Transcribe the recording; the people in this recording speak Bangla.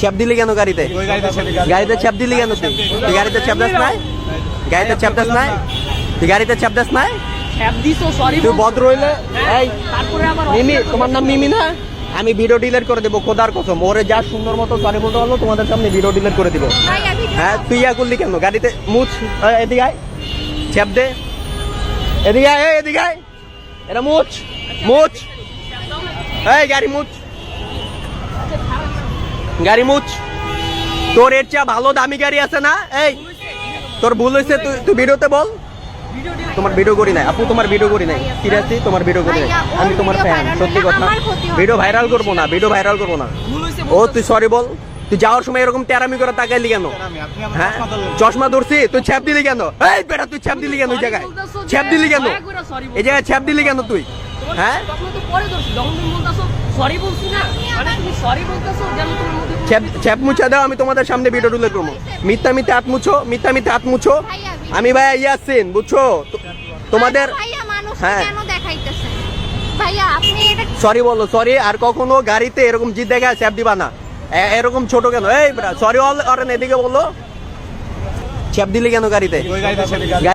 চ্যাপ দিলি কেন গাড়িতে? গাড়িতে চ্যাপ দিলি কেন তুই? তুই গাড়িতে চ্যাপ দাস নাই? গাড়িতে চ্যাপ দাস নাই? তুই গাড়িতে চ্যাপ দাস নাই? হ্যাপ দিছো সরি তুই ভদ্র হইলে এই মিমি তোমার নাম মিমি না? আমি ভিডিও ডিলিট করে দেবো খোদার কসম। ওরে যা সুন্দর মতো সরি বলতে পারল তোমাদের সামনে ভিডিও ডিলিট করে দিব। হ্যাঁ তুই ইয়া করলি কেন? গাড়িতে মুছ এদিকে আয়। চ্যাপ দে। এদিকে আয় এই, এদিকে আয়। এটা মুছ মুছ। এই গাড়ি মুছ। গাড়ি মুছ। তোর এর চেয়ে ভালো দামি গাড়ি আছে না? এই তোর ভুল হয়েছে তুই তুই ভিডিওতে বল। তোমার ভিডিও করি নাই। আপু তোমার ভিডিও করি নাই। সিরিয়াসলি তোমার ভিডিও করি নাই। আমি তোমার ফ্যান সত্যি কথা। ভিডিও ভাইরাল করব না ভিডিও ভাইরাল করব না। ও তুই সরি বল। তুই যাওয়ার সময় এরকম তেরামি করে তাকাইলি কেন? হ্যাঁ? চশমা চশমা ধরছি তুই ছ্যাপ দিলি কেন? এই বেটা তুই ছ্যাপ দিলি কেন ওই জায়গায়? ছ্যাপ দিলি কেন? এই জায়গায় ছ্যাপ দিলি কেন তুই? হ্যাঁ? মানে মুছা দাও আমি তোমাদের সামনে ভিডিও তুলে করব মিথ্যা মিথ্যা হাত মুছো মিথ্যা মিথ্যা হাত মুছো। আমি ভাই ইয়াসিন বুঝছ? তোমাদের হ্যাঁ। কেন দেখাইতেছেন? ভাইয়া আপনি এটা সরি বলো সরি আর কখনো গাড়িতে এরকম জিদ দেখা ছ্যাপ দিবা না। এরকম ছোট কেন? এই সরি অল এদিকে বলো। ছ্যাপ দিলি কেন গাড়িতে? ওই গাড়িতে ছেলে